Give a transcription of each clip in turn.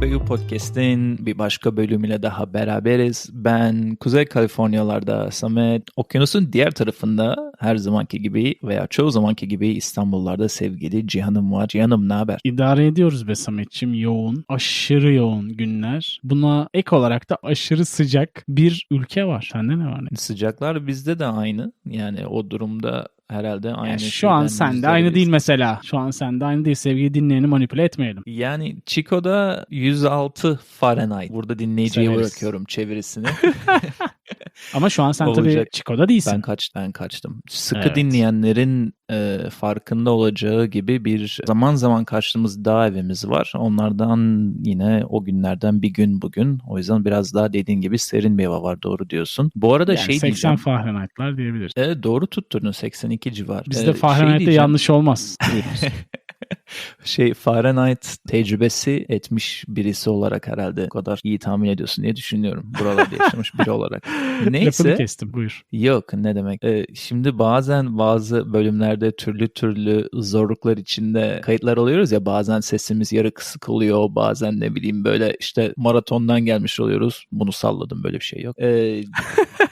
KBU Podcast'in bir başka bölümüyle daha beraberiz. Ben Kuzey Kaliforniyalarda Samet, okyanusun diğer tarafında her zamanki gibi veya çoğu zamanki gibi İstanbullarda sevgili Cihan'ım var. Cihan'ım ne haber? İdare ediyoruz be Samet'ciğim yoğun, aşırı yoğun günler. Buna ek olarak da aşırı sıcak bir ülke var. Sende ne var ne? Sıcaklar bizde de aynı. Yani o durumda herhalde aynı. Yani şu an sende aynı değil mesela. Şu an sende aynı değil. Sevgili dinleyeni manipüle etmeyelim. Yani Chico'da 106 Fahrenheit. Burada dinleyiciye Severiz. bırakıyorum çevirisini. Ama şu an sen tabii Olacak. Chico'da değilsin. ben kaç ben kaçtım. Sıkı Evet. dinleyenlerin e, farkında olacağı gibi bir zaman zaman kaçtığımız dağ evimiz var. Onlardan yine o günlerden bir gün bugün. O yüzden biraz daha dediğin gibi serin bir hava var doğru diyorsun. Bu arada yani şey 80 diyeceğim. Fahrenheit'lar diyebiliriz. E, doğru tutturdun 82 civar. E, Bizde şey Fahrenheit'te diyeceğim. yanlış olmaz. şey Fahrenheit tecrübesi etmiş birisi olarak herhalde o kadar iyi tahmin ediyorsun diye düşünüyorum. Buralarda yaşamış biri olarak. Lafını Neyse. kestim buyur. Yok ne demek. Ee, şimdi bazen bazı bölümlerde türlü türlü zorluklar içinde kayıtlar oluyoruz ya bazen sesimiz yarı kısık oluyor bazen ne bileyim böyle işte maratondan gelmiş oluyoruz. Bunu salladım böyle bir şey yok. Ee,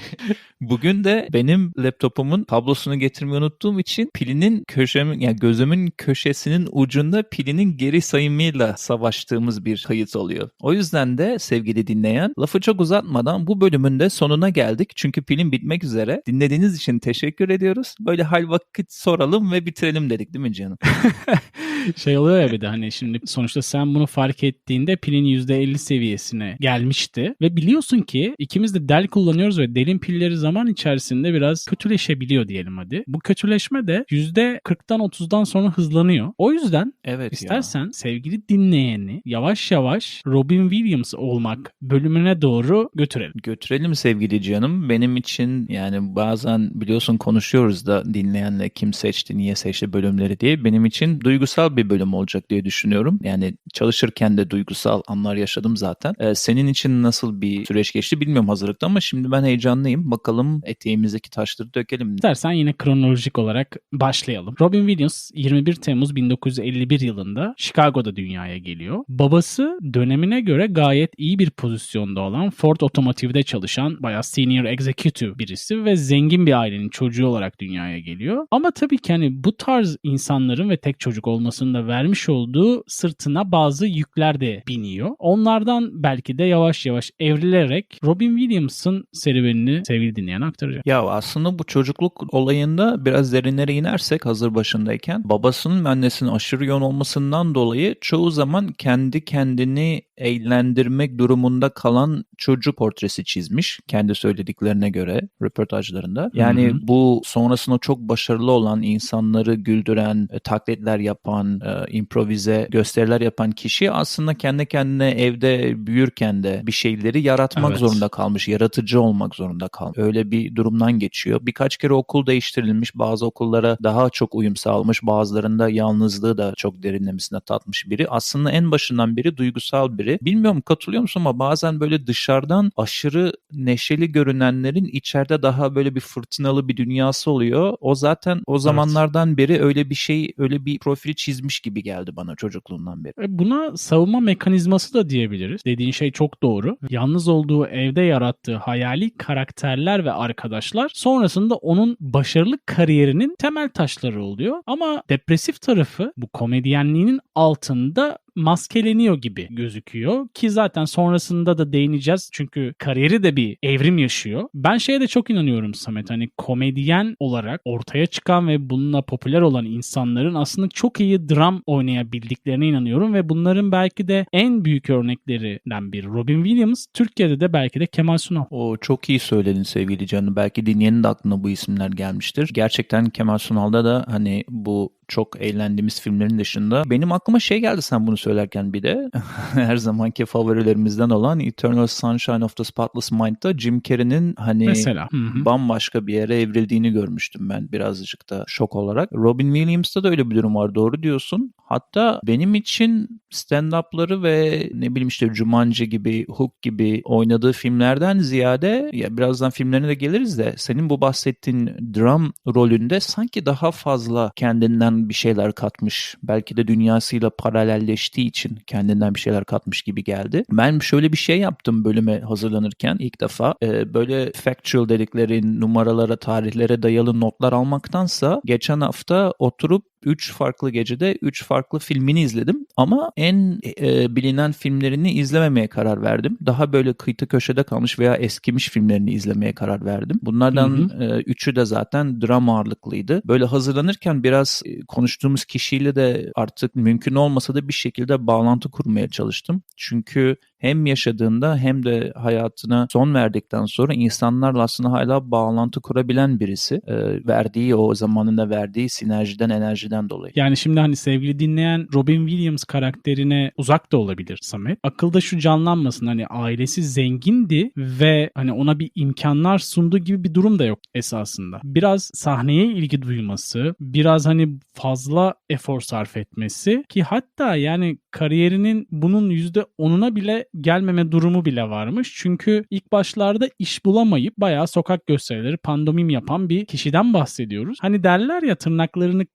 Bugün de benim laptopumun kablosunu getirmeyi unuttuğum için pilinin köşemin yani gözümün köşesinin ucunda pilinin geri sayımıyla savaştığımız bir kayıt oluyor. O yüzden de sevgili dinleyen lafı çok uzatmadan bu bölümün de sonuna geldik. Çünkü pilin bitmek üzere. Dinlediğiniz için teşekkür ediyoruz. Böyle hal vakit soralım ve bitirelim dedik değil mi canım? şey oluyor ya bir de hani şimdi sonuçta sen bunu fark ettiğinde pilin %50 seviyesine gelmişti ve biliyorsun ki ikimiz de del kullanıyoruz ve delin pilleri zaman içerisinde biraz kötüleşebiliyor diyelim hadi. Bu kötüleşme de %40'dan 30'dan sonra hızlanıyor. O yüzden Evet istersen sevgili dinleyeni yavaş yavaş Robin Williams olmak bölümüne doğru götürelim. Götürelim sevgili canım. Benim için yani bazen biliyorsun konuşuyoruz da dinleyenle kim seçti, niye seçti bölümleri diye. Benim için duygusal bir bölüm olacak diye düşünüyorum. Yani çalışırken de duygusal anlar yaşadım zaten. Ee, senin için nasıl bir süreç geçti bilmiyorum hazırlıkta ama şimdi ben heyecanlıyım. Bakalım eteğimizdeki taşları dökelim. İstersen yine kronolojik olarak başlayalım. Robin Williams 21 Temmuz 1951 yılında Chicago'da dünyaya geliyor. Babası dönemine göre gayet iyi bir pozisyonda olan Ford Otomotiv'de çalışan bayağı senior executive birisi ve zengin bir ailenin çocuğu olarak dünyaya geliyor. Ama tabii ki hani bu tarz insanların ve tek çocuk olmasının da vermiş olduğu sırtına bazı yükler de biniyor. Onlardan belki de yavaş yavaş evrilerek Robin Williams'ın serüvenini sevgili dinleyen aktaracak. Ya aslında bu çocukluk olayında biraz derinlere inersek hazır başındayken babasının ve annesinin aşırı yoğun olmasından dolayı çoğu zaman kendi kendini eğlendirmek durumunda kalan çocuk portresi çizmiş kendi söylediklerine göre röportajlarında. Yani Hı hı. bu sonrasında çok başarılı olan insanları güldüren, e, taklitler yapan, e, improvize gösteriler yapan kişi aslında kendi kendine evde büyürken de bir şeyleri yaratmak Evet. zorunda kalmış, yaratıcı olmak zorunda kalmış. Öyle bir durumdan geçiyor. Birkaç kere okul değiştirilmiş, bazı okullara daha çok uyum sağlamış, bazılarında yalnızlığı da çok derinlemesine tatmış biri. Aslında en başından beri duygusal biri. Bilmiyorum katılıyor musun ama bazen böyle dışarıdan aşırı neşeli görünenlerin içeride daha böyle bir fırtınalı bir dünyası oluyor. O zaten o zamanlardan beri öyle bir şey, öyle bir profili çizmiş gibi geldi bana çocukluğundan beri. E, Buna savunma mekanizması da diyebiliriz. Dediğin şey çok doğru. Yalnız olduğu evde yarattığı hayali karakterler ve arkadaşlar sonrasında onun başarılı kariyerinin temel taşları oluyor. Ama depresif tarafı bu komedyenliğinin altında maskeleniyor gibi gözüküyor ki zaten sonrasında da değineceğiz çünkü kariyeri de bir evrim yaşıyor. Ben şeye de çok inanıyorum Samet hani komedyen olarak ortaya çıkan ve bununla popüler olan insanların aslında çok iyi dram oynayabildiklerine inanıyorum ve bunların belki de en büyük örneklerinden biri Robin Williams, Türkiye'de de belki de Kemal Sunal. O çok iyi söyledin sevgili canım. Belki dinleyenin de aklına bu isimler gelmiştir. Gerçekten Kemal Sunal'da da hani bu çok eğlendiğimiz filmlerin dışında benim aklıma şey geldi sen bunu söylerken bir de her zamanki favorilerimizden olan Eternal Sunshine of the Spotless Mind'da Jim Carrey'nin hani Mesela. Bambaşka bir yere evrildiğini görmüştüm ben birazcık da şok olarak. Robin Williams'ta da öyle bir durum var doğru diyorsun. Hatta benim için stand-up'ları ve ne bileyim işte Jumanji gibi, Hook gibi oynadığı filmlerden ziyade ya birazdan filmlerine de geliriz de senin bu bahsettiğin dram rolünde sanki daha fazla kendinden bir şeyler katmış. Belki de dünyasıyla paralelleştiği için kendinden bir şeyler katmış gibi geldi. Ben şöyle bir şey yaptım bölüme hazırlanırken ilk defa. Ee, böyle factual dedikleri numaralara, tarihlere dayalı notlar almaktansa geçen hafta oturup 3 farklı gecede 3 farklı filmini izledim ama en e, bilinen filmlerini izlememeye karar verdim. Daha böyle kıytı köşede kalmış veya eskimiş filmlerini izlemeye karar verdim. Bunlardan hı hı. E, üçü de zaten dram ağırlıklıydı. Böyle hazırlanırken biraz e, konuştuğumuz kişiyle de artık mümkün olmasa da bir şekilde bağlantı kurmaya çalıştım. Çünkü hem yaşadığında hem de hayatına son verdikten sonra insanlarla aslında hala bağlantı kurabilen birisi. E, verdiği o zamanında verdiği sinerjiden, enerjiden dolayı. Yani şimdi hani sevgili dinleyen Robin Williams karakterine uzak da olabilir Samet. Akılda şu canlanmasın hani ailesi zengindi ve hani ona bir imkanlar sunduğu gibi bir durum da yok esasında. Biraz sahneye ilgi duyması, biraz hani fazla efor sarf etmesi ki hatta yani kariyerinin bunun %10'una bile gelmeme durumu bile varmış. Çünkü ilk başlarda iş bulamayıp bayağı sokak gösterileri, pandomim yapan bir kişiden bahsediyoruz. Hani derler ya tırnaklarını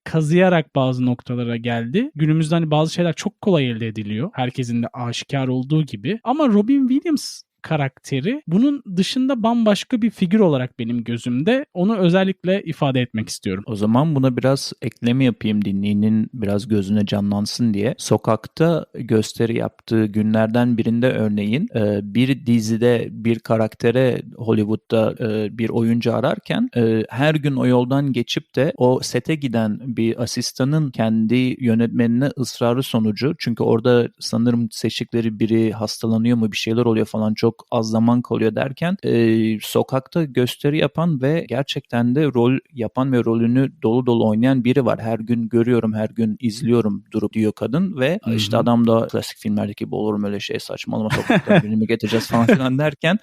kazıyarak bazı noktalara geldi. Günümüzde hani bazı şeyler çok kolay elde ediliyor. Herkesin de aşikar olduğu gibi. Ama Robin Williams karakteri bunun dışında bambaşka bir figür olarak benim gözümde. Onu özellikle ifade etmek istiyorum. O zaman buna biraz ekleme yapayım dinleyenin biraz gözüne canlansın diye. Sokakta gösteri yaptığı günlerden birinde örneğin e, bir dizide bir karaktere Hollywood'da e, bir oyuncu ararken e, her gün o yoldan geçip de o sete giden bir asistanın kendi yönetmenine ısrarı sonucu çünkü orada sanırım seçtikleri biri hastalanıyor mu bir şeyler oluyor falan çok çok az zaman kalıyor derken e, sokakta gösteri yapan ve gerçekten de rol yapan ve rolünü dolu dolu oynayan biri var. Her gün görüyorum, her gün izliyorum durup diyor kadın ve Hı-hı. işte adam da klasik filmlerdeki gibi olur mu öyle şey saçmalama sokakta birini getireceğiz falan filan derken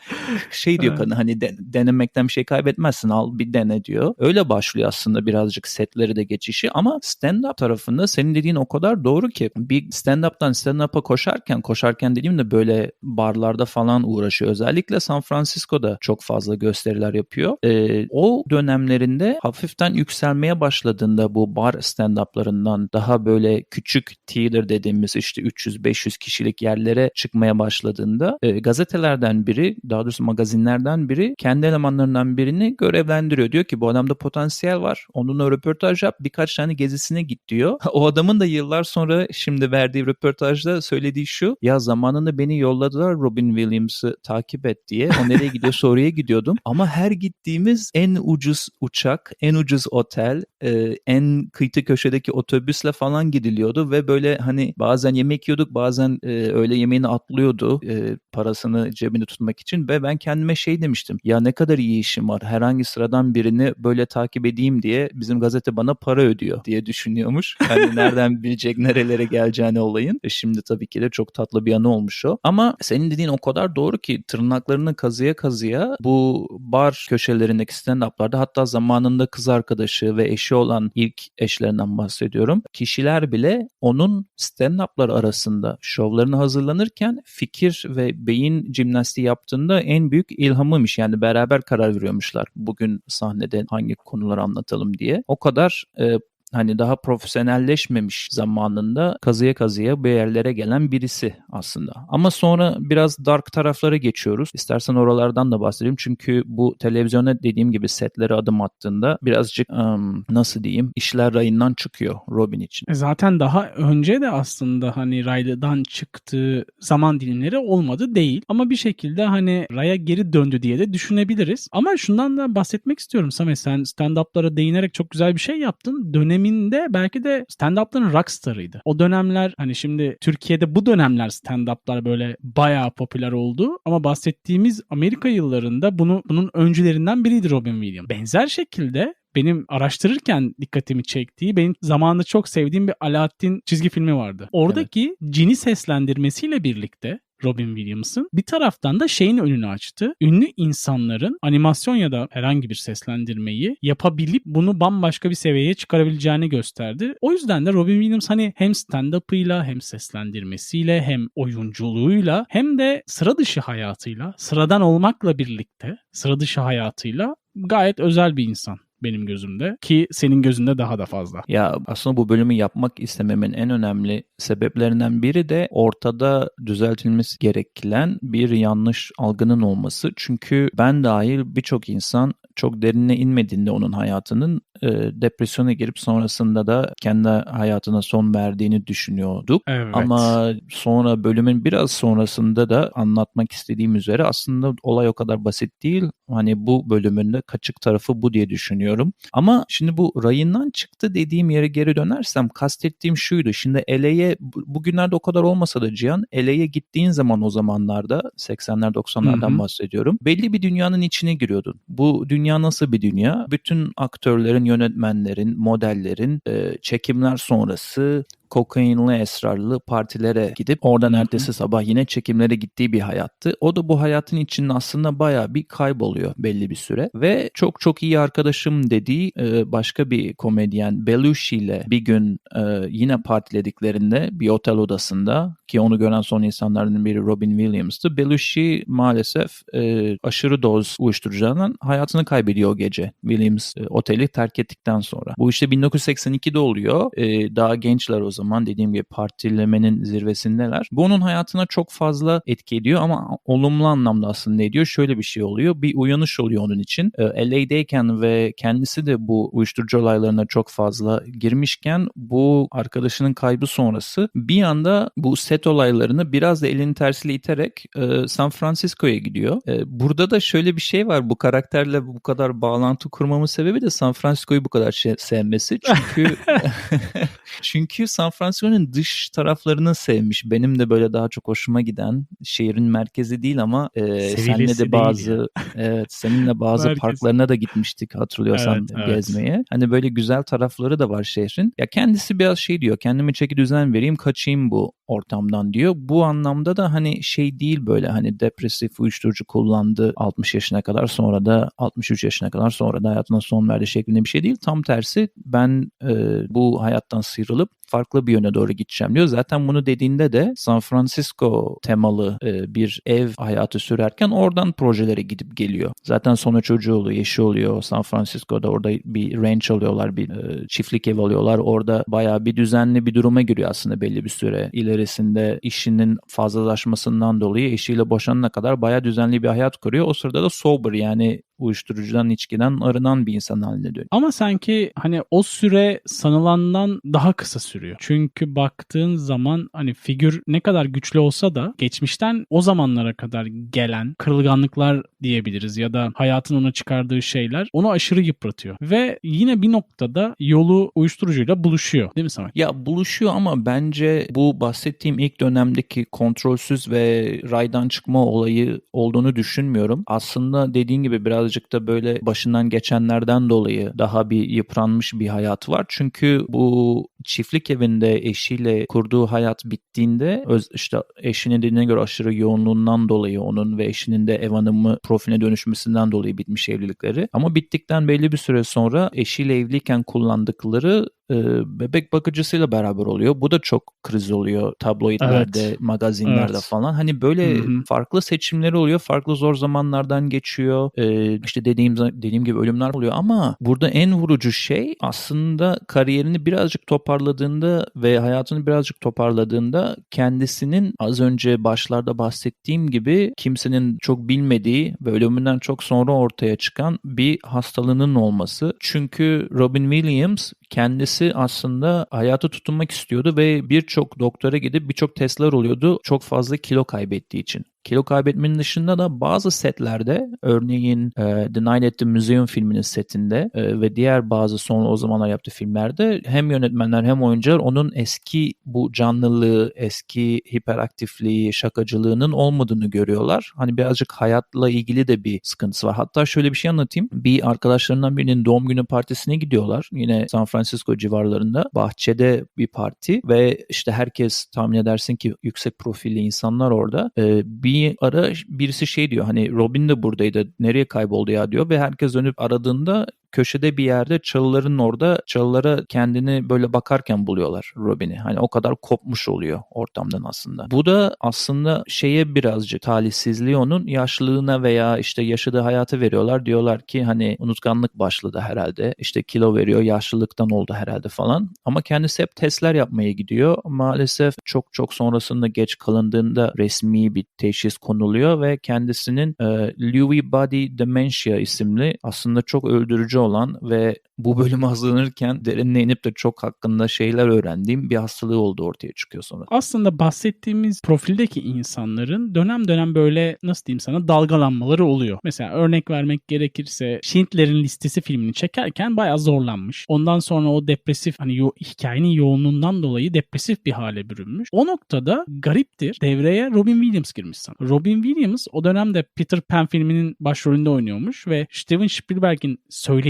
şey diyor kadın hani de, denemekten bir şey kaybetmezsin al bir dene diyor. Öyle başlıyor aslında birazcık setleri de geçişi ama stand-up tarafında senin dediğin o kadar doğru ki bir stand-up'tan stand-up'a koşarken koşarken dediğim de böyle barlarda falan uğraşıyor. Özellikle San Francisco'da çok fazla gösteriler yapıyor. E, o dönemlerinde hafiften yükselmeye başladığında bu bar stand-up'larından daha böyle küçük theater dediğimiz işte 300-500 kişilik yerlere çıkmaya başladığında e, gazetelerden biri daha doğrusu magazinlerden biri kendi elemanlarından birini görevlendiriyor. Diyor ki bu adamda potansiyel var. Onunla röportaj yap birkaç tane gezisine git diyor. O adamın da yıllar sonra şimdi verdiği röportajda söylediği şu ya zamanında beni yolladılar Robin Williams Williams'ı takip et diye. O nereye gidiyorsa oraya gidiyordum. Ama her gittiğimiz en ucuz uçak, en ucuz otel, e, en kıytı köşedeki otobüsle falan gidiliyordu ve böyle hani bazen yemek yiyorduk, bazen e, öğle yemeğini atlıyordu e, parasını cebinde tutmak için ve ben kendime şey demiştim. Ya ne kadar iyi işim var. Herhangi sıradan birini böyle takip edeyim diye bizim gazete bana para ödüyor diye düşünüyormuş. Yani nereden bilecek nerelere geleceğini olayın. E şimdi tabii ki de çok tatlı bir anı olmuş o. Ama senin dediğin o kadar doğru ki tırnaklarını kazıya kazıya bu bar köşelerindeki stand-up'larda hatta zamanında kız arkadaşı ve eşi olan ilk eşlerinden bahsediyorum. Kişiler bile onun stand-up'lar arasında şovlarını hazırlanırken fikir ve beyin jimnastiği yaptığında en büyük ilhamıymış. Yani beraber karar veriyormuşlar. Bugün sahnede hangi konuları anlatalım diye. O kadar e, hani daha profesyonelleşmemiş zamanında kazıya kazıya bir yerlere gelen birisi aslında. Ama sonra biraz dark taraflara geçiyoruz. İstersen oralardan da bahsedeyim. Çünkü bu televizyona dediğim gibi setlere adım attığında birazcık um, nasıl diyeyim işler rayından çıkıyor Robin için. E zaten daha önce de aslında hani raydan çıktığı zaman dilimleri olmadı değil. Ama bir şekilde hani raya geri döndü diye de düşünebiliriz. Ama şundan da bahsetmek istiyorum Samet sen stand-up'lara değinerek çok güzel bir şey yaptın. Dönemi döneminde belki de stand-up'ların rockstar'ıydı. O dönemler hani şimdi Türkiye'de bu dönemler stand-up'lar böyle bayağı popüler oldu ama bahsettiğimiz Amerika yıllarında bunu bunun öncülerinden biriydi Robin Williams. Benzer şekilde benim araştırırken dikkatimi çektiği benim zamanında çok sevdiğim bir Alaaddin çizgi filmi vardı. Oradaki evet. cini seslendirmesiyle birlikte Robin Williams'ın. Bir taraftan da şeyin önünü açtı. Ünlü insanların animasyon ya da herhangi bir seslendirmeyi yapabilip bunu bambaşka bir seviyeye çıkarabileceğini gösterdi. O yüzden de Robin Williams hani hem stand-up'ıyla hem seslendirmesiyle hem oyunculuğuyla hem de sıra dışı hayatıyla, sıradan olmakla birlikte sıra dışı hayatıyla gayet özel bir insan benim gözümde ki senin gözünde daha da fazla. Ya aslında bu bölümü yapmak istememin en önemli sebeplerinden biri de ortada düzeltilmesi gereken bir yanlış algının olması. Çünkü ben dahil birçok insan çok derinine inmediğinde onun hayatının e, depresyona girip sonrasında da kendi hayatına son verdiğini düşünüyorduk. Evet. Ama sonra bölümün biraz sonrasında da anlatmak istediğim üzere aslında olay o kadar basit değil. Hani bu bölümünde kaçık tarafı bu diye düşünüyorum. Ama şimdi bu rayından çıktı dediğim yere geri dönersem kastettiğim şuydu. Şimdi LA'ye bugünlerde o kadar olmasa da Cihan LA'ye gittiğin zaman o zamanlarda 80'ler 90'lardan Hı hı. bahsediyorum. Belli bir dünyanın içine giriyordun. Bu dünya nasıl bir dünya? Bütün aktörlerin, yönetmenlerin, modellerin e, çekimler sonrası kokainli esrarlı partilere gidip oradan ertesi sabah yine çekimlere gittiği bir hayattı. O da bu hayatın içinde aslında bayağı bir kayboluyor belli bir süre ve çok çok iyi arkadaşım dediği e, başka bir komedyen Belushi ile bir gün e, yine partilediklerinde bir otel odasında ki onu gören son insanlardan biri Robin Williams'tı. Belushi maalesef e, aşırı doz uyuşturucudan hayatını kaybediyor o gece. Williams e, oteli terk ettikten sonra. Bu işte 1982'de oluyor. E, daha gençler o zaman dediğim gibi partilemenin zirvesindeler. Bu onun hayatına çok fazla etki ediyor ama olumlu anlamda aslında ediyor. Şöyle bir şey oluyor. Bir uyanış oluyor onun için. E, LA'deyken ve kendisi de bu uyuşturucu olaylarına çok fazla girmişken bu arkadaşının kaybı sonrası bir anda bu set olaylarını biraz da elini tersiyle iterek e, San Francisco'ya gidiyor. E, burada da şöyle bir şey var. Bu karakterle bu kadar bağlantı kurmamın sebebi de San Francisco'yu bu kadar şey, sevmesi. Çünkü çünkü San Francisco'nun dış taraflarını sevmiş. Benim de böyle daha çok hoşuma giden şehrin merkezi değil ama e, seninle de bazı evet seninle bazı Merkez. parklarına da gitmiştik hatırlıyorsan Evet, evet. gezmeye. Hani böyle güzel tarafları da var şehrin. Ya kendisi biraz şey diyor. Kendime çeki düzen vereyim, kaçayım bu ortamdan diyor. Bu anlamda da hani şey değil böyle hani depresif uyuşturucu kullandı 60 yaşına kadar sonra da 63 yaşına kadar sonra da hayatına son verdi şeklinde bir şey değil. Tam tersi ben e, bu hayattan sıyrılıp farklı bir yöne doğru gideceğim diyor. Zaten bunu dediğinde de San Francisco temalı e, bir ev hayatı sürerken oradan projelere gidip geliyor. Zaten sonra çocuğu oluyor, eşi oluyor. San Francisco'da orada bir ranch alıyorlar, bir e, çiftlik ev alıyorlar. Orada bayağı bir düzenli bir duruma giriyor aslında belli bir süre. İlerisinde işinin fazlalaşmasından dolayı eşiyle boşanana kadar bayağı düzenli bir hayat kuruyor. O sırada da sober yani uyuşturucudan, içkiden arınan bir insan haline dönüyor. Ama sanki hani o süre sanılandan daha kısa sürüyor. Çünkü baktığın zaman hani figür ne kadar güçlü olsa da geçmişten o zamanlara kadar gelen kırılganlıklar diyebiliriz ya da hayatın ona çıkardığı şeyler onu aşırı yıpratıyor. Ve yine bir noktada yolu uyuşturucuyla buluşuyor. Değil mi Samet? Ya buluşuyor ama bence bu bahsettiğim ilk dönemdeki kontrolsüz ve raydan çıkma olayı olduğunu düşünmüyorum. Aslında dediğin gibi birazcık da böyle başından geçenlerden dolayı daha bir yıpranmış bir hayat var. Çünkü bu çiftlik evinde eşiyle kurduğu hayat bittiğinde öz, işte eşinin dediğine göre aşırı yoğunluğundan dolayı onun ve eşinin de ev hanımı profiline dönüşmesinden dolayı bitmiş evlilikleri. Ama bittikten belli bir süre sonra eşiyle evliyken kullandıkları e, bebek bakıcısıyla beraber oluyor. Bu da çok kriz oluyor tabloidlerde, Evet. magazinlerde Evet. falan. Hani böyle Hı hı. farklı seçimleri oluyor. Farklı zor zamanlardan geçiyor. E, işte dediğim dediğim gibi ölümler oluyor ama burada en vurucu şey aslında kariyerini birazcık toparladığında ve hayatını birazcık toparladığında kendisinin az önce başlarda bahsettiğim gibi kimsenin çok bilmediği ve ölümünden çok sonra ortaya çıkan bir hastalığının olması. Çünkü Robin Williams kendisi aslında hayata tutunmak istiyordu ve birçok doktora gidip birçok testler oluyordu çok fazla kilo kaybettiği için. Kilo kaybetmenin dışında da bazı setlerde örneğin e, The Night at the Museum filminin setinde e, ve diğer bazı son o zamanlar yaptığı filmlerde hem yönetmenler hem oyuncular onun eski bu canlılığı, eski hiperaktifliği, şakacılığının olmadığını görüyorlar. Hani birazcık hayatla ilgili de bir sıkıntısı var. Hatta şöyle bir şey anlatayım. Bir arkadaşlarından birinin doğum günü partisine gidiyorlar. Yine San Francisco civarlarında. Bahçede bir parti ve işte herkes tahmin edersin ki yüksek profilli insanlar orada. E, bir ara birisi şey diyor hani Robin de buradaydı nereye kayboldu ya diyor ve herkes dönüp aradığında köşede bir yerde çalıların orada çalılara kendini böyle bakarken buluyorlar Robin'i. Hani o kadar kopmuş oluyor ortamdan aslında. Bu da aslında şeye birazcık talihsizliği onun yaşlılığına veya işte yaşadığı hayatı veriyorlar. Diyorlar ki hani unutkanlık başladı herhalde. İşte kilo veriyor yaşlılıktan oldu herhalde falan. Ama kendisi hep testler yapmaya gidiyor. Maalesef çok çok sonrasında geç kalındığında resmi bir teşhis konuluyor ve kendisinin e, Lewy Body Dementia isimli aslında çok öldürücü olan ve bu bölümü hazırlanırken derinine inip de çok hakkında şeyler öğrendiğim bir hastalığı olduğu ortaya çıkıyor sonra. Aslında bahsettiğimiz profildeki insanların dönem dönem böyle nasıl diyeyim sana dalgalanmaları oluyor. Mesela örnek vermek gerekirse Schindler'in listesi filmini çekerken bayağı zorlanmış. Ondan sonra o depresif hani yo- hikayenin yoğunluğundan dolayı depresif bir hale bürünmüş. O noktada gariptir devreye Robin Williams girmiş sana. Robin Williams o dönemde Peter Pan filminin başrolünde oynuyormuş ve Steven Spielberg'in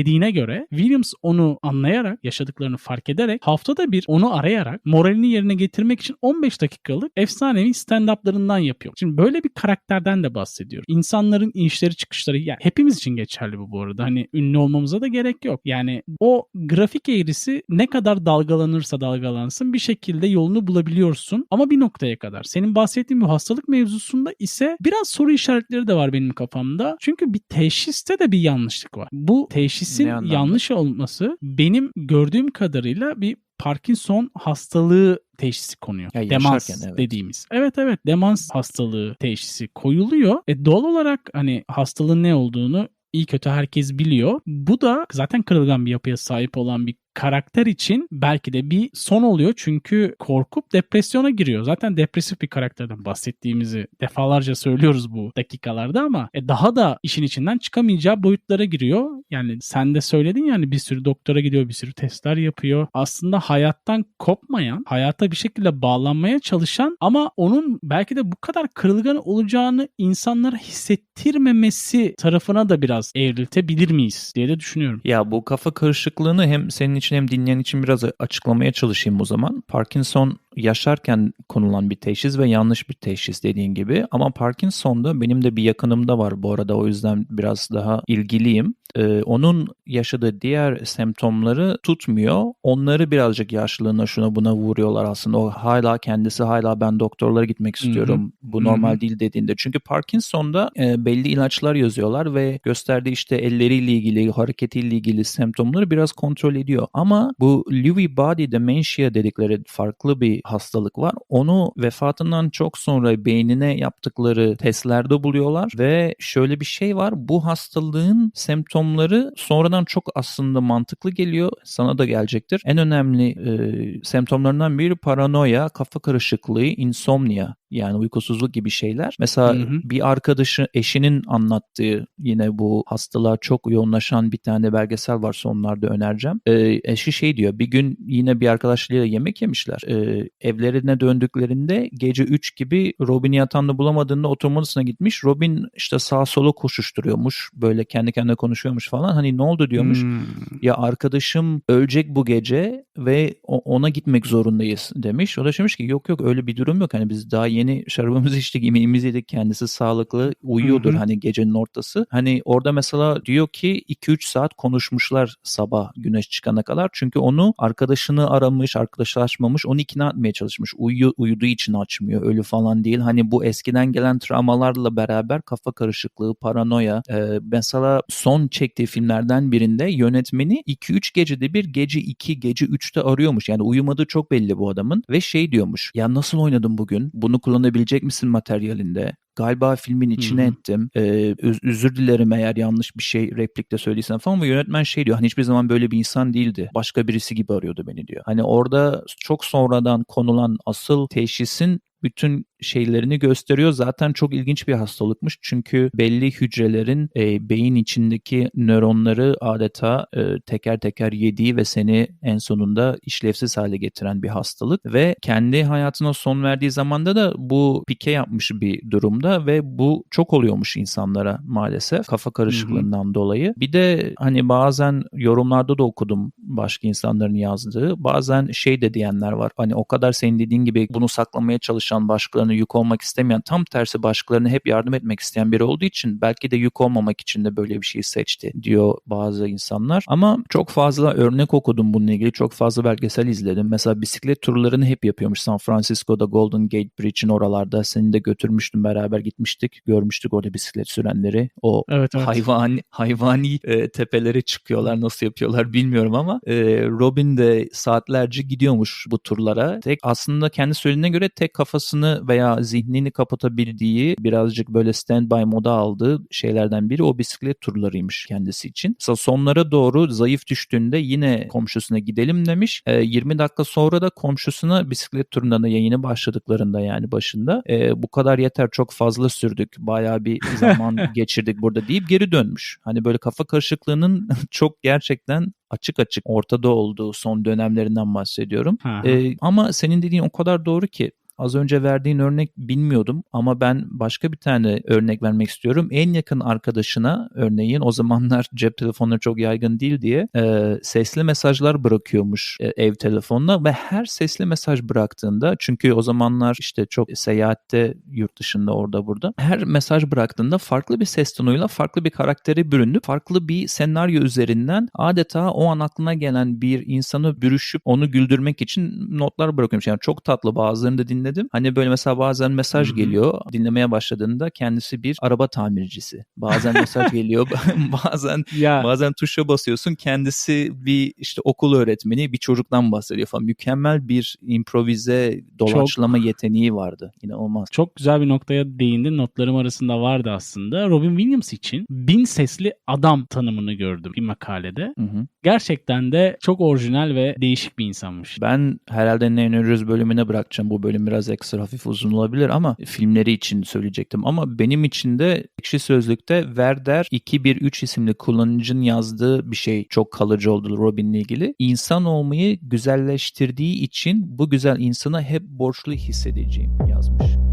söylediğine göre Williams onu anlayarak, yaşadıklarını fark ederek haftada bir onu arayarak moralini yerine getirmek için 15 dakikalık efsanevi stand-up'larından yapıyor. Şimdi böyle bir karakterden de bahsediyorum. İnsanların inişleri çıkışları yani hepimiz için geçerli bu bu arada. Hani ünlü olmamıza da gerek yok. Yani o grafik eğrisi ne kadar dalgalanırsa dalgalansın bir şekilde yolunu bulabiliyorsun ama bir noktaya kadar. Senin bahsettiğin bu hastalık mevzusunda ise biraz soru işaretleri de var benim kafamda. Çünkü bir teşhiste de bir yanlışlık var. Bu teşhisin Anlamda? yanlış olması benim gördüğüm kadarıyla bir Parkinson hastalığı teşhisi konuyor. Ya demans evet. dediğimiz. Evet evet demans hastalığı teşhisi koyuluyor. E doğal olarak hani hastalığın ne olduğunu iyi kötü herkes biliyor. Bu da zaten kırılgan bir yapıya sahip olan bir karakter için belki de bir son oluyor çünkü korkup depresyona giriyor. Zaten depresif bir karakterden bahsettiğimizi defalarca söylüyoruz bu dakikalarda ama e, daha da işin içinden çıkamayacağı boyutlara giriyor. Yani sen de söyledin yani bir sürü doktora gidiyor, bir sürü testler yapıyor. Aslında hayattan kopmayan, hayata bir şekilde bağlanmaya çalışan ama onun belki de bu kadar kırılgan olacağını insanlara hissettirmemesi tarafına da biraz evriltebilir miyiz diye de düşünüyorum. Ya bu kafa karışıklığını hem senin için hem dinleyen için biraz açıklamaya çalışayım o zaman. Parkinson yaşarken konulan bir teşhis ve yanlış bir teşhis dediğin gibi. Ama Parkinson'da benim de bir yakınımda var bu arada o yüzden biraz daha ilgiliyim. Ee, onun yaşadığı diğer semptomları tutmuyor. Onları birazcık yaşlılığına şuna buna vuruyorlar aslında. O hala kendisi hala ben doktorlara gitmek istiyorum. Bu normal Hı hı. değil dediğinde. Çünkü Parkinson'da e, belli ilaçlar yazıyorlar ve gösterdiği işte elleriyle ilgili, hareketiyle ilgili semptomları biraz kontrol ediyor. Ama bu Lewy Body Dementia dedikleri farklı bir hastalık var. Onu vefatından çok sonra beynine yaptıkları testlerde buluyorlar ve şöyle bir şey var. Bu hastalığın semptomları sonradan çok aslında mantıklı geliyor. Sana da gelecektir. En önemli e, semptomlarından biri paranoya, kafa karışıklığı, insomnia yani uykusuzluk gibi şeyler. Mesela Hı hı. bir arkadaşı eşinin anlattığı yine bu hastalığa çok yoğunlaşan bir tane belgesel var sonlarda önereceğim. Ee, eşi şey diyor bir gün yine bir arkadaşlarıyla yemek yemişler. Ee, evlerine döndüklerinde gece 3 gibi Robin'i yatağında bulamadığında oturma odasına gitmiş. Robin işte sağ sola koşuşturuyormuş. Böyle kendi kendine konuşuyormuş falan. Hani ne oldu diyormuş. Hmm. Ya arkadaşım ölecek bu gece ve ona gitmek zorundayız demiş. O da demiş ki yok yok öyle bir durum yok. Hani biz daha yeni şarabımızı içtik, yemeğimizi yedik. Kendisi sağlıklı uyuyordur Hı hı. hani gecenin ortası. Hani orada mesela diyor ki 2-3 saat konuşmuşlar sabah güneş çıkana kadar. Çünkü onu arkadaşını aramış, arkadaşlaşmamış, onu ikna etmeye çalışmış. Uyuyor, uyuduğu için açmıyor. Ölü falan değil. Hani bu eskiden gelen travmalarla beraber kafa karışıklığı, paranoya. Ee, mesela son çektiği filmlerden birinde yönetmeni 2-3 gecede bir gece 2, gece 3'te arıyormuş. Yani uyumadığı çok belli bu adamın. Ve şey diyormuş. Ya nasıl oynadın bugün? Bunu kullanabilecek misin materyalinde? Galiba filmin içine Hı hı. ettim. Ee, öz- özür dilerim eğer yanlış bir şey replikte söylediysem falan ama yönetmen şey diyor. Hani hiçbir zaman böyle bir insan değildi. Başka birisi gibi arıyordu beni diyor. Hani orada çok sonradan konulan asıl teşhisin bütün şeylerini gösteriyor. Zaten çok ilginç bir hastalıkmış. Çünkü belli hücrelerin e, beyin içindeki nöronları adeta e, teker teker yediği ve seni en sonunda işlevsiz hale getiren bir hastalık. Ve kendi hayatına son verdiği zamanda da bu pike yapmış bir durumda ve bu çok oluyormuş insanlara maalesef kafa karışıklığından dolayı. Bir de hani bazen yorumlarda da okudum başka insanların yazdığı. Bazen şey de diyenler var. Hani o kadar senin dediğin gibi bunu saklamaya çalışan başkalarını başkalarına yük olmak istemeyen tam tersi başkalarına hep yardım etmek isteyen biri olduğu için belki de yük olmamak için de böyle bir şeyi seçti diyor bazı insanlar. Ama çok fazla örnek okudum bununla ilgili. Çok fazla belgesel izledim. Mesela bisiklet turlarını hep yapıyormuş. San Francisco'da Golden Gate Bridge'in oralarda seni de götürmüştüm beraber gitmiştik. Görmüştük orada bisiklet sürenleri. O Evet, evet. hayvani hayvani e, tepelere çıkıyorlar. Nasıl yapıyorlar bilmiyorum ama e, Robin de saatlerce gidiyormuş bu turlara. Tek aslında kendi söylediğine göre tek kafasını veya zihnini kapatabildiği birazcık böyle standby moda aldığı şeylerden biri o bisiklet turlarıymış kendisi için. Mesela sonlara doğru zayıf düştüğünde yine komşusuna gidelim demiş. E, 20 dakika sonra da komşusuna bisiklet turunda da yayını başladıklarında yani başında e, bu kadar yeter çok fazla sürdük. Bayağı bir zaman geçirdik burada deyip geri dönmüş. Hani böyle kafa karışıklığının çok gerçekten açık açık ortada olduğu son dönemlerinden bahsediyorum. Ee, ama senin dediğin o kadar doğru ki az önce verdiğin örnek bilmiyordum ama ben başka bir tane örnek vermek istiyorum. En yakın arkadaşına örneğin o zamanlar cep telefonları çok yaygın değil diye e, sesli mesajlar bırakıyormuş e, ev telefonuna ve her sesli mesaj bıraktığında çünkü o zamanlar işte çok seyahatte yurt dışında orada burada her mesaj bıraktığında farklı bir ses tonuyla farklı bir karaktere bürünüp farklı bir senaryo üzerinden adeta o an aklına gelen bir insanı bürüşüp onu güldürmek için notlar bırakıyormuş. Yani çok tatlı bazılarını da dinledim. Hani böyle mesela bazen mesaj Hı hı. geliyor dinlemeye başladığında kendisi bir araba tamircisi. Bazen mesaj geliyor bazen Ya bazen tuşa basıyorsun kendisi bir işte okul öğretmeni bir çocuktan bahsediyor falan. Mükemmel bir improvize doğaçlama yeteneği vardı. İnanılmaz. çok güzel bir noktaya değindin. Notlarım arasında vardı aslında. Robin Williams için bin sesli adam tanımını gördüm bir makalede. Hı hı. Gerçekten de çok orijinal ve değişik bir insanmış. Ben herhalde ne öneriyoruz bölümüne bırakacağım. Bu bölüm biraz ekstra hafif uzun olabilir ama filmleri için söyleyecektim. Ama benim için de Ekşi Sözlük'te Werder 213 isimli kullanıcının yazdığı bir şey çok kalıcı oldu Robin'le ilgili. İnsan olmayı güzelleştirdiği için bu güzel insana hep borçlu hissedeceğim yazmış.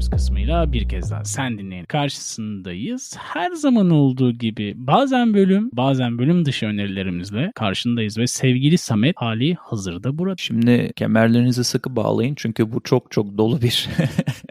Ne öneriyoruz kısmıyla bir kez daha sen dinleyin. Karşısındayız. Her zaman olduğu gibi bazen bölüm bazen bölüm dışı önerilerimizle karşındayız ve sevgili Samet hali hazırda burada. Şimdi kemerlerinizi sıkı bağlayın çünkü bu çok çok dolu bir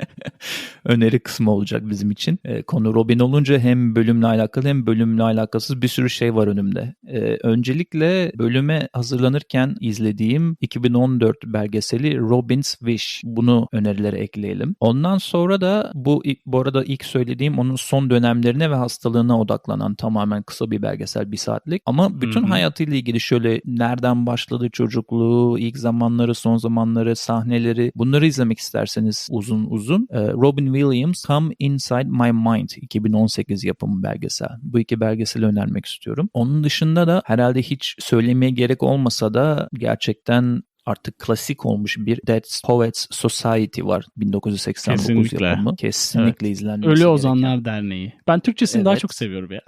öneri kısmı olacak bizim için. Ee, konu Robin olunca hem bölümle alakalı hem bölümle alakasız bir sürü şey var önümde. Ee, öncelikle bölüme hazırlanırken izlediğim 2014 belgeseli Robin's Wish. Bunu önerilere ekleyelim. Ondan sonra da bu bu arada ilk söylediğim onun son dönemlerine ve hastalığına odaklanan tamamen kısa bir belgesel bir saatlik. Ama bütün Hı hı. hayatıyla ilgili şöyle nereden başladı çocukluğu, ilk zamanları, son zamanları, sahneleri bunları izlemek isterseniz uzun uzun. e, Robin Williams Come Inside My Mind 2018 yapımı belgesel. Bu iki belgeseli önermek istiyorum. Onun dışında da herhalde hiç söylemeye gerek olmasa da gerçekten artık klasik olmuş bir Dead Poets Society var 1989 Kesinlikle. yapımı. Kesinlikle izlenmesi Ölü gereken. Ozanlar Derneği. Ben Türkçesini daha Evet. çok seviyorum ya.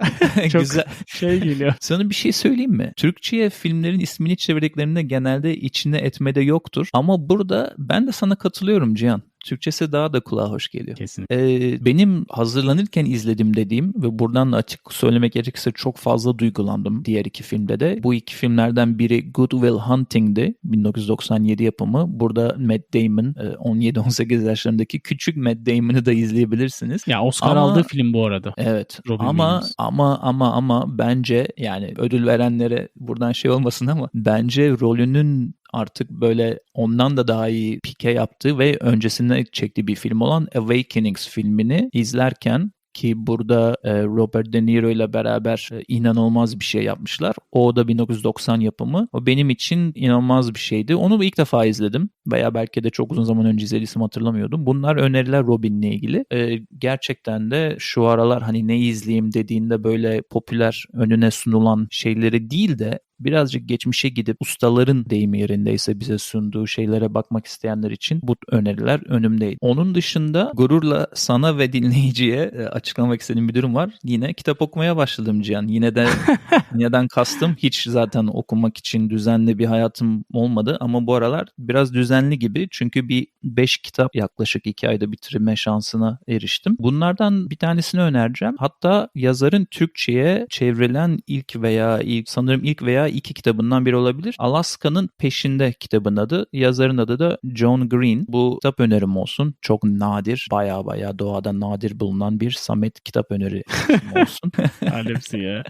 çok Güzel. şey geliyor. Sana bir şey söyleyeyim mi? Türkçe'ye filmlerin ismini çevirdiklerinde genelde içine etmede yoktur. Ama burada ben de sana katılıyorum Cihan. Türkçesi daha da kulağa hoş geliyor. Kesinlikle. Ee, benim hazırlanırken izledim dediğim ve buradan da açık söylemek gerekirse çok fazla duygulandım diğer iki filmde de. Bu iki filmlerden biri Good Will Hunting'di 1997 yapımı. Burada Matt Damon e, 17-18 yaşlarındaki küçük Matt Damon'ı da izleyebilirsiniz. Ya Oscar Ama- aldığı film bu arada. Evet Robin ama Williams. ama ama ama bence yani ödül verenlere buradan şey olmasın ama bence rolünün artık böyle ondan da daha iyi pike yaptığı ve öncesinde çektiği bir film olan Awakenings filmini izlerken ki burada e, Robert De Niro ile beraber e, inanılmaz bir şey yapmışlar. O da 1990 yapımı. O benim için inanılmaz bir şeydi. Onu ilk defa izledim. Veya belki de çok uzun zaman önce izlediysem hatırlamıyordum. Bunlar öneriler Robin'le ilgili. E, gerçekten de şu aralar hani ne izleyeyim dediğinde böyle popüler önüne sunulan şeyleri değil de birazcık geçmişe gidip ustaların deyimi yerindeyse bize sunduğu şeylere bakmak isteyenler için bu öneriler önümdeydi. Onun dışında gururla sana ve dinleyiciye e, açıklamak istediğim bir durum var. Yine kitap okumaya başladım Cihan. Yine de neden kastım hiç zaten okumak için düzenli bir hayatım olmadı ama bu aralar biraz düzenli gibi çünkü bir 5 kitap yaklaşık 2 ayda bitirme şansına eriştim. Bunlardan bir tanesini önereceğim. Hatta yazarın Türkçe'ye çevrilen ilk veya ilk sanırım ilk veya iki kitabından biri olabilir. Alaska'nın Peşinde kitabın adı. Yazarın adı da John Green. Bu kitap önerim olsun. Çok nadir, baya baya doğada nadir bulunan bir Samet kitap öneri olsun. Alemsin ya.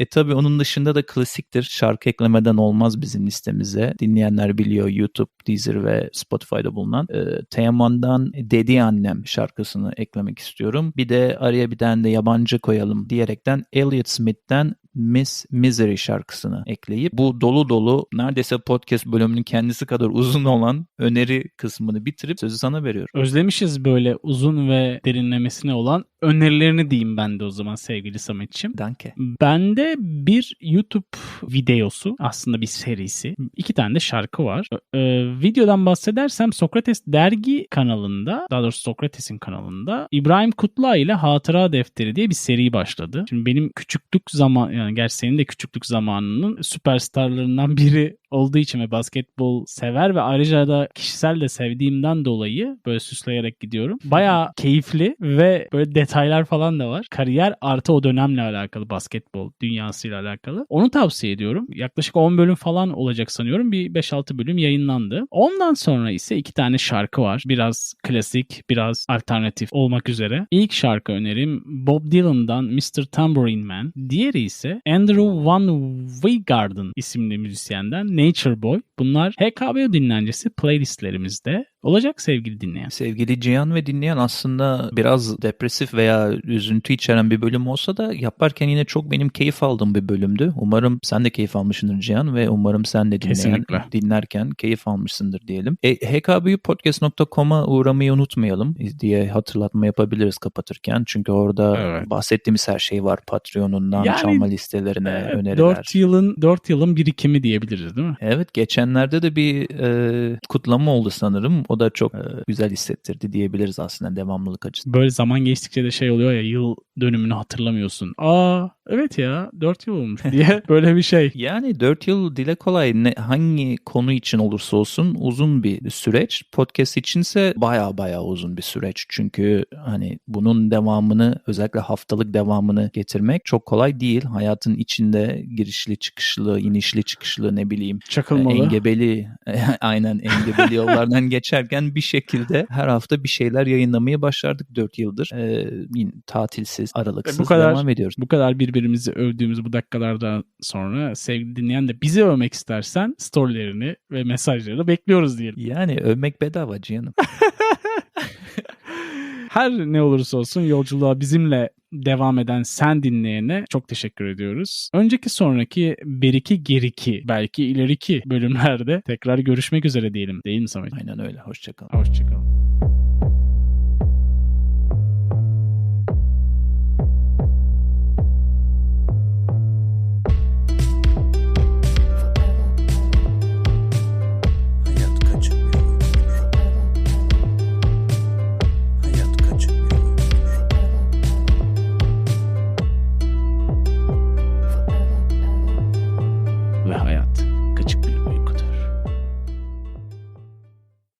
e tabi onun dışında da klasiktir. Şarkı eklemeden olmaz bizim listemize. Dinleyenler biliyor YouTube, Deezer ve Spotify'da bulunan. E, Teoman'dan Dedi Annem şarkısını eklemek istiyorum. Bir de araya bir tane de yabancı koyalım diyerekten Elliot Smith'ten Miss Misery şarkısını ekleyip bu dolu dolu neredeyse podcast bölümünün kendisi kadar uzun olan öneri kısmını bitirip sözü sana veriyorum. Özlemişiz böyle uzun ve derinlemesine olan önerilerini diyeyim ben de o zaman sevgili Sametçim. Danke. Bende bir YouTube videosu aslında bir serisi. iki tane de şarkı var. Ee, videodan bahsedersem Sokrates dergi kanalında daha doğrusu Sokrates'in kanalında İbrahim Kutluay ile Hatıra Defteri diye bir seri başladı. Şimdi benim küçüklük zaman yani gerçi senin de küçüklük zamanının süperstarlarından biri olduğu için ve basketbol sever ve ayrıca da kişisel de sevdiğimden dolayı böyle süsleyerek gidiyorum. Baya keyifli ve böyle detaylar falan da var. Kariyer artı o dönemle alakalı basketbol dünyasıyla alakalı. Onu tavsiye ediyorum. Yaklaşık 10 bölüm falan olacak sanıyorum. Bir 5-6 bölüm yayınlandı. Ondan sonra ise iki tane şarkı var. Biraz klasik, biraz alternatif olmak üzere. İlk şarkı önerim Bob Dylan'dan Mr. Tambourine Man. Diğeri ise Andrew Van Weygarden isimli müzisyenden Nature Boy. Bunlar HKBO dinlencesi playlistlerimizde olacak sevgili dinleyen. Sevgili Cihan ve dinleyen aslında biraz depresif veya üzüntü içeren bir bölüm olsa da yaparken yine çok benim keyif aldığım bir bölümdü. Umarım sen de keyif almışsındır Cihan ve umarım sen de dinleyen, Kesinlikle. dinlerken keyif almışsındır diyelim. E, hkbupodcast.com'a uğramayı unutmayalım diye hatırlatma yapabiliriz kapatırken. Çünkü orada Evet. bahsettiğimiz her şey var. Patreon'undan Yani, çalma listelerine Evet, öneriler. 4 yılın 4 yılın birikimi diyebiliriz değil mi? Evet geçenlerde de bir e, kutlama oldu sanırım. O da çok e, güzel hissettirdi diyebiliriz aslında devamlılık açısından. Böyle zaman geçtikçe de şey oluyor ya yıl dönümünü hatırlamıyorsun. Aa evet ya 4 yıl olmuş diye böyle bir şey. Yani 4 yıl dile kolay ne, hangi konu için olursa olsun uzun bir süreç. Podcast içinse baya baya uzun bir süreç. Çünkü hani bunun devamını özellikle haftalık devamını getirmek çok kolay değil. Hayatın içinde girişli çıkışlı, inişli çıkışlı ne bileyim Çakılmalı. engebeli aynen engebeli yollardan geçerken bir şekilde her hafta bir şeyler yayınlamayı başardık 4 yıldır. Ee, yine tatilsiz, aralıksız Bu kadar- devam ediyoruz. Bu kadar birbirimizi övdüğümüz bu dakikalardan sonra sevgili dinleyen de bizi övmek istersen storylerini ve mesajlarını bekliyoruz diyelim. Yani övmek bedava canım. Her ne olursa olsun yolculuğa bizimle devam eden sen dinleyene çok teşekkür ediyoruz. Önceki sonraki beriki geriki belki ileriki bölümlerde tekrar görüşmek üzere diyelim değil mi Samet? Aynen öyle. Hoşçakal. Hoşçakalın.